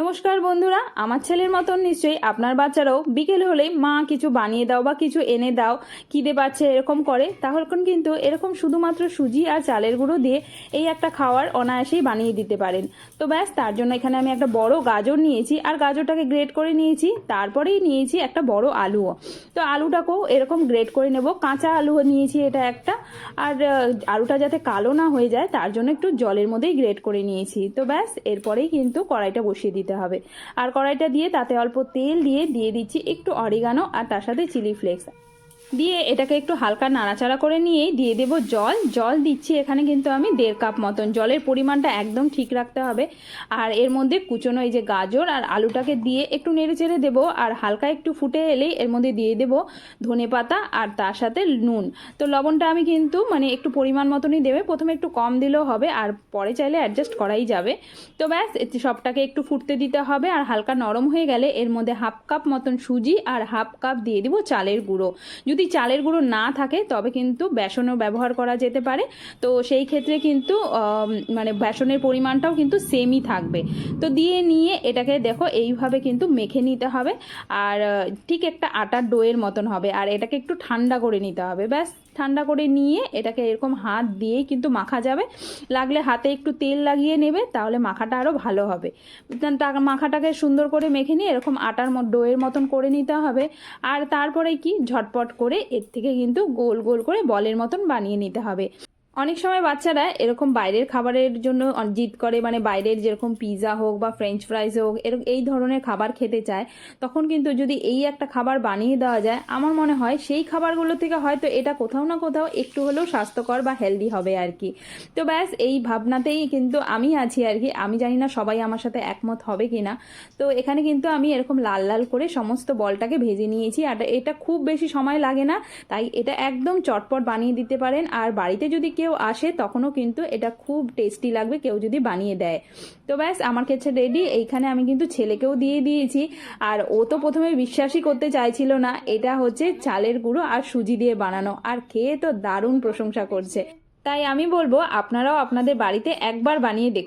নমস্কার বন্ধুরা, আমার ছেলের মতন নিশ্চয়ই আপনার বাচ্চারাও বিকেল হলেই মা কিছু বানিয়ে দাও বা কিছু এনে দাও, খিদে পাচ্ছে এরকম করে তখন কিন্তু এরকম শুধুমাত্র সুজি আর চালের গুঁড়ো দিয়ে এই একটা খাওয়ার অনায়াসেই বানিয়ে দিতে পারেন। তো ব্যাস, তার জন্য এখানে আমি একটা বড় গাজর নিয়েছি আর গাজরটাকে গ্রেট করে নিয়েছি, তারপরেই নিয়েছি একটা বড় আলুও। তো আলুটাকেও এরকম গ্রেট করে নেব, কাঁচা আলুও নিয়েছি এটা একটা আর আলুটা যাতে কালো না হয়ে যায়, তার জন্য একটু জলের মধ্যেই গ্রেট করে নিয়েছি। তো ব্যাস, এরপরেই কিন্তু কড়াইটা বসিয়ে দিতে হবে। আর কড়াইটা দিয়ে তাতে অল্প তেল দিয়ে দিয়ে দিচ্ছি একটু অরিগানো আর তার সাথে চিলি ফ্লেক্স দিয়ে এটাকে একটু হালকা নাড়াচাড়া করে নিয়েই দিয়ে দেব জল। জল দিচ্ছি এখানে কিন্তু আমি দেড় কাপ মতন। জলের পরিমাণটা একদম ঠিক রাখতে হবে। আর এর মধ্যে কুচনো এই যে গাজর আর আলুটাকে দিয়ে একটু নেড়ে চেড়ে দেবো আর হালকা একটু ফুটে এলেই এর মধ্যে দিয়ে দেবো ধনে পাতা আর তার সাথে নুন। তো লবণটা আমি কিন্তু মানে একটু পরিমাণ মতনই দেবে। প্রথমে একটু কম দিলেও হবে আর পরে চাইলে অ্যাডজাস্ট করাই যাবে। তো ব্যাস সবটাকে একটু ফুটতে দিতে হবে আর হালকা নরম হয়ে গেলে এর মধ্যে হাফ কাপ মতন সুজি আর হাফ কাপ দিয়ে দেবো চালের গুঁড়ো। যদি চালের গুঁড়ো না থাকে, তবে কিন্তু বেসনও ব্যবহার করা যেতে পারে। তো সেই ক্ষেত্রে কিন্তু মানে বেসনের পরিমাণটাও কিন্তু সেমই থাকবে। তো দিয়ে নিয়ে এটাকে দেখো, এইভাবে কিন্তু মেখে নিতে হবে। আর ঠিক একটা আটার ডোয়ের মতন হবে। আর এটাকে একটু ঠান্ডা করে নিতে হবে, ব্যাস। ঠান্ডা করে নিয়ে এটাকে এরকম হাত দিয়ে কিন্তু মাখা যাবে। লাগলে হাতে একটু তেল লাগিয়ে নেবে, তাহলে মাখাটা আরও ভালো হবে। মাখাটাকে সুন্দর করে মেখে নিয়ে এরকম আটার ডোয়ের মতন করে নিতে হবে। আর তারপরে কি? ঝটপট করে এর থেকে কিন্তু গোল গোল করে বলের মতন বানিয়ে নিতে হবে। অনেক সময় বাচ্চারা এরকম বাইরের খাবারের জন্য জিদ করে মানে বাইরের যেরকম পিৎজা হোক বা ফ্রেঞ্চ ফ্রাইজ হোক এরকম এই ধরনের খাবার খেতে চায়, তখন কিন্তু যদি এই একটা খাবার বানিয়ে দেওয়া যায়, আমার মনে হয় সেই খাবারগুলো থেকে হয়তো এটা কোথাও না কোথাও একটু হলেও স্বাস্থ্যকর বা হেলদি হবে আর কি। তো ব্যাস, এই ভাবনাতেই কিন্তু আমি আছি আর কি। আমি জানি না সবাই আমার সাথে একমত হবে কি না তো এখানে কিন্তু আমি এরকম লাল লাল করে সমস্ত বলটাকে ভেজে নিয়েছি। আর এটা খুব বেশি সময় লাগে না, তাই এটা একদম চটপট বানিয়ে দিতে পারেন। আর বাড়িতে যদি কেউ আসে, তখনও কিন্তু এটা খুব টেস্টি লাগবে, কেউ যদি বানিয়ে দেয়। তো ব্যাস, আমার ক্ষেত্রে রেডি এইখানে আমি কিন্তু ছেলেকেও দিয়ে দিয়েছি। আর ও তো প্রথমে বিশ্বাসই করতে চাইছিল না। এটা হচ্ছে চালের গুঁড়ো আর সুজি দিয়ে বানানো। আর খেয়ে তো দারুণ প্রশংসা করছে। তাই আমি বলব, আপনারাও আপনাদের বাড়িতে একবার বানিয়ে দেখুন।